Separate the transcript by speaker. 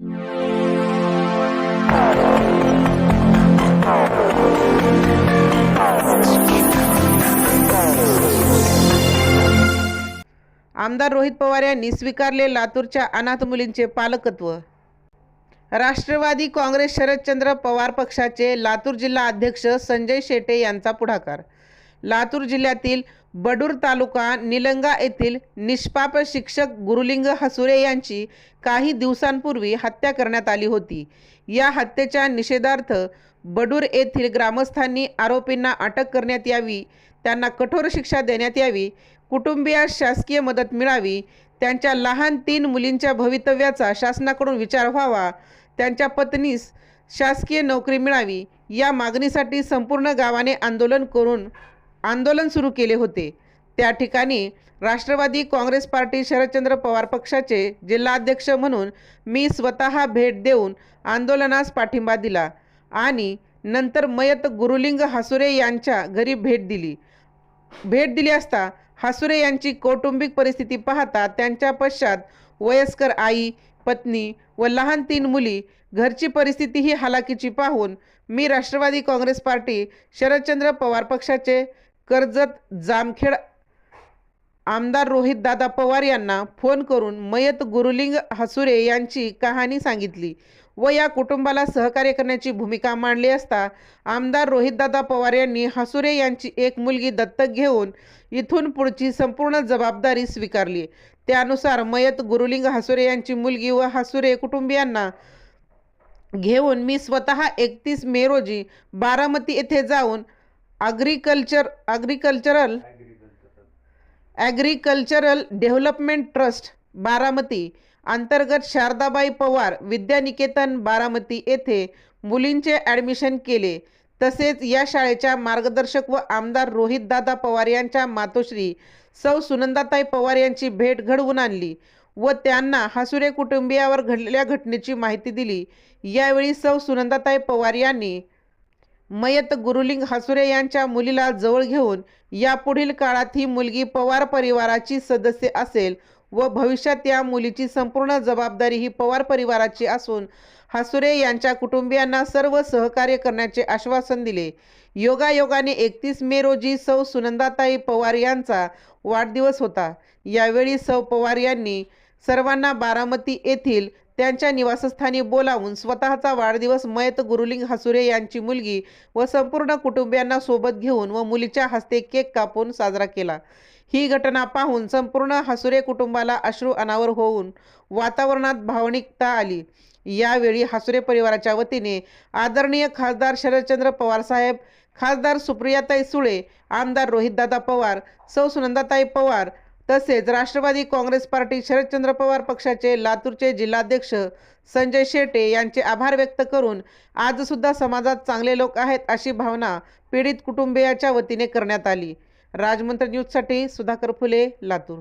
Speaker 1: आमदार रोहित पवार यांनी स्वीकारले लातूरच्या अनाथ मुलींचे पालकत्व. राष्ट्रवादी काँग्रेस शरदचंद्र पवार पक्षाचे लातूर जिल्हा अध्यक्ष संजय शेटे यांचा पुढाकार. लातूर जिल्ह्यातील बडूर तालुका निलंगा येथील निष्पाप शिक्षक गुरुलिंग हसुरे यांची काही दिवसांपूर्वी हत्या करण्यात आली होती. या हत्येच्या निषेधार्थ बडूर येथील ग्रामस्थांनी आरोपींना अटक करण्यात यावी त्यांना कठोर शिक्षा देण्यात यावी कुटुंबियास शासकीय मदत मिळावी त्यांच्या लहान तीन मुलींच्या भवितव्याचा शासनाकडून विचार व्हावा त्यांच्या पत्नीस शासकीय नोकरी मिळावी या मागणीसाठी संपूर्ण गावाने आंदोलन करून आंदोलन सुरू केले होते. त्या ठिकाणी राष्ट्रवादी काँग्रेस पार्टी शरदचंद्र पवार पक्षाचे जिल्हाध्यक्ष म्हणून मी स्वतः भेट देऊन आंदोलनास पाठिंबा दिला आणि नंतर मयत गुरुलिंग हासुरे यांच्या घरी भेट दिली. भेट दिली असता हासुरे यांची कौटुंबिक परिस्थिती पाहता त्यांच्या पश्चात वयस्कर आई पत्नी व लहान तीन मुली घरची परिस्थिती ही हालाकीची पाहून मी राष्ट्रवादी काँग्रेस पार्टी शरदचंद्र पवार पक्षाचे कर्जत जामखेड आमदार रोहितदादा पवार यांना फोन करून मयत गुरुलिंग हसुरे यांची कहाणी सांगितली व या कुटुंबाला सहकार्य करण्याची भूमिका मांडली असता आमदार रोहितदादा पवार यांनी हसुरे यांची एक मुलगी दत्तक घेऊन इथून पुढची संपूर्ण जबाबदारी स्वीकारली. त्यानुसार मयत गुरुलिंग हसुरे यांची मुलगी व हसुरे कुटुंबियांना घेऊन मी स्वतः एकतीस मे रोजी बारामती येथे जाऊन agriculture agricultural agricultural development trust Baramati. अंतर्गत शारदाबाई पवार विद्यानिकेतन बारामती येथे मुलींचे ॲडमिशन केले. तसेच या शाळेच्या मार्गदर्शक व आमदार रोहितदादा पवार यांच्या मातोश्री सौ सुनंदाताई पवार यांची भेट घडवून आणली व त्यांना हसुरे कुटुंबियावर घडलेल्या घटनेची माहिती दिली. यावेळी सौ सुनंदाताई पवार यांनी मयत गुरुलिंग हसुरे यांच्या मुलीला जवळ घेऊन यापुढील काळात ही मुलगी पवार परिवाराची सदस्य असेल व भविष्यात या मुलीची संपूर्ण जबाबदारी ही पवार परिवाराची असून हसुरे यांच्या कुटुंबियांना सर्व सहकार्य करण्याचे आश्वासन दिले. योगायोगाने एकतीस मे रोजी सौ सुनंदाताई पवार यांचा वाढदिवस होता. यावेळी सौ पवार यांनी सर्वांना बारामती येथील त्यांच्या निवासस्थानी बोलावून स्वतःचा वाढदिवस मयत गुरुलिंग हसुरे यांची मुलगी व संपूर्ण कुटुंबियांना सोबत घेऊन व मुलीच्या हस्ते केक कापून साजरा केला. ही घटना पाहून संपूर्ण हसुरे कुटुंबाला अश्रू अनावर होऊन वातावरणात भावनिकता आली. यावेळी हसुरे परिवाराच्या वतीने आदरणीय खासदार शरदचंद्र पवार साहेब खासदार सुप्रियाताई सुळे आमदार रोहितदादा पवार सौ सुनंदाताई पवार तसेच राष्ट्रवादी काँग्रेस पार्टी शरदचंद्र पवार पक्षाचे लातूरचे जिल्हाध्यक्ष संजय शेटे यांचे आभार व्यक्त करून आजसुद्धा समाजात चांगले लोक आहेत अशी भावना पीडित कुटुंबियाच्या वतीने करण्यात आली. राजमंत्र न्यूजसाठी सुधाकर फुले लातूर.